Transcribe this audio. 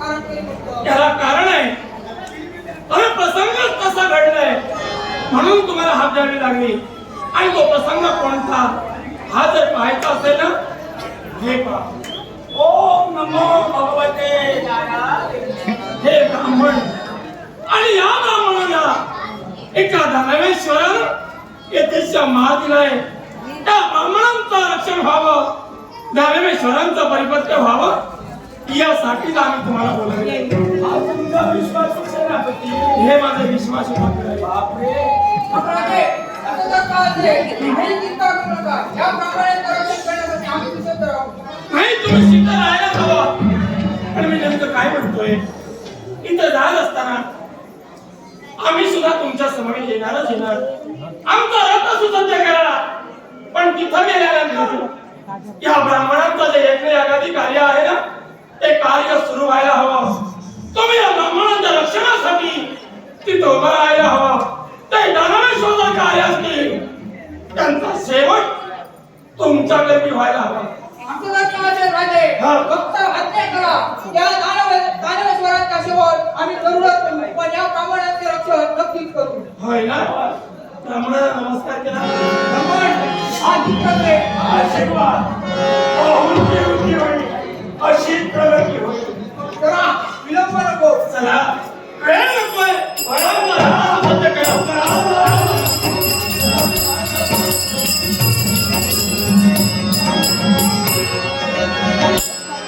कारण काही नव्हतं. त्याला कारण द्यावी लागली. आणि तो प्रसंग कोणता? हा जर पाहायचा असेल ना हे पहा. ओम नमो भगवते. हे ब्राह्मण. आणि या ब्राह्मणाला एका दानवेश्वरानं येथेच्या महादिलाय. त्या ब्राह्मणांचं रक्षण व्हावं दानवेश्वरांचं परिपत्र व्हावं यासाठीच आम्ही तुम्हाला बोलवले तुमचा विश्वास हे माझे विश्वास बापरे. आम्ही नाही तुम्ही राहायला हवं. पण मी नेमकं काय म्हणतोय? इथं जात असताना आम्ही सुद्धा तुमच्यासमोर येणारच येणार. आमचा रथ सुसज्ज करायला पण तिथं गेल्यानंतर या ब्राह्मणांचं जे यज्ञ यागादी कार्य आहे ना ते कार्य सुरू व्हायला हवं तुम्ही या ब्राह्मणांच्या रक्षणासाठी तिथं उभं राहायला हवं ते दानवेश्वर कार्य असतील त्यांचा शेवट तुमच्याकडे मी व्हायला हवा. फक्त हत्या करा. दानव- आम्ही. पण या ब्राह्मणांचे रक्षण नक्कीच करू. होय ना नमस्कार केला